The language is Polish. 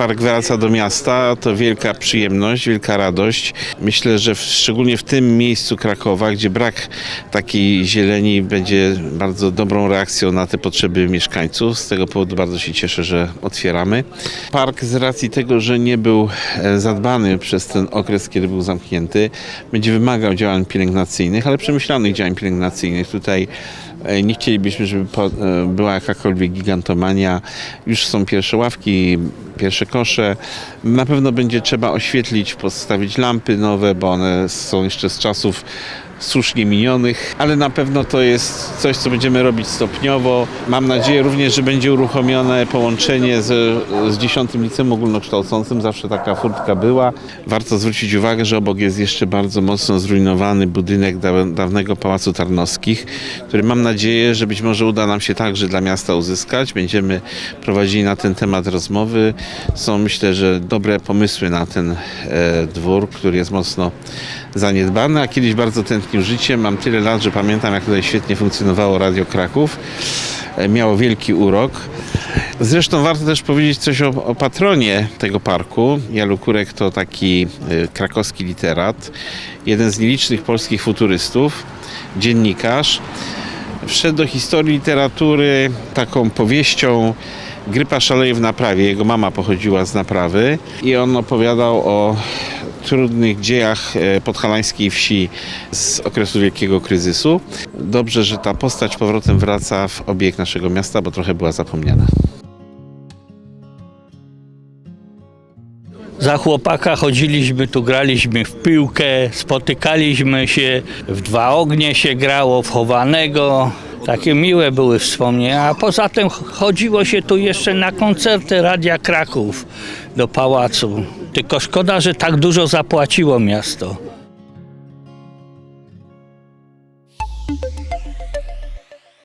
park wraca do miasta, to wielka przyjemność, wielka radość. Myślę, że w, szczególnie w tym miejscu Krakowa, gdzie brak takiej zieleni będzie bardzo dobrą reakcją na te potrzeby mieszkańców. Z tego powodu bardzo się cieszę, że otwieramy. Park z racji tego, że nie był e, zadbany przez ten okres, kiedy był zamknięty, będzie wymagał działań pielęgnacyjnych, ale przemyślanych działań pielęgnacyjnych. Tutaj E, Nie chcielibyśmy, żeby e, była jakakolwiek gigantomania. Już są pierwsze ławki, pierwsze kosze. Na pewno będzie trzeba oświetlić, postawić lampy nowe, bo one są jeszcze z czasów słusznie minionych, ale na pewno to jest coś, co będziemy robić stopniowo. Mam nadzieję również, że będzie uruchomione połączenie z, z 10 liceum ogólnokształcącym. Zawsze taka furtka była. Warto zwrócić uwagę, że obok jest jeszcze bardzo mocno zrujnowany budynek da, dawnego Pałacu Tarnowskich, który mam nadzieję, że być może uda nam się także dla miasta uzyskać. Będziemy prowadzili na ten temat rozmowy. Są myślę, że dobre pomysły na ten e, dwór, który jest mocno zaniedbany, a kiedyś bardzo tętnił życiem. Mam tyle lat, że pamiętam, jak tutaj świetnie funkcjonowało Radio Kraków. E, Miało wielki urok. Zresztą warto też powiedzieć coś o, o patronie tego parku. Jalu Kurek to taki e, krakowski literat, jeden z nielicznych polskich futurystów, dziennikarz. Wszedł do historii literatury taką powieścią Grypa szaleje w naprawie. Jego mama pochodziła z naprawy i on opowiadał o trudnych dziejach e, podhalańskiej wsi z okresu wielkiego kryzysu. Dobrze, że ta postać powrotem wraca w obieg naszego miasta, bo trochę była zapomniana. Za chłopaka chodziliśmy, tu graliśmy w piłkę, spotykaliśmy się, w dwa ognie się grało, w chowanego. Takie miłe były wspomnienia. A poza tym chodziło się tu jeszcze na koncerty Radia Kraków do pałacu. Tylko szkoda, że tak dużo zapłaciło miasto.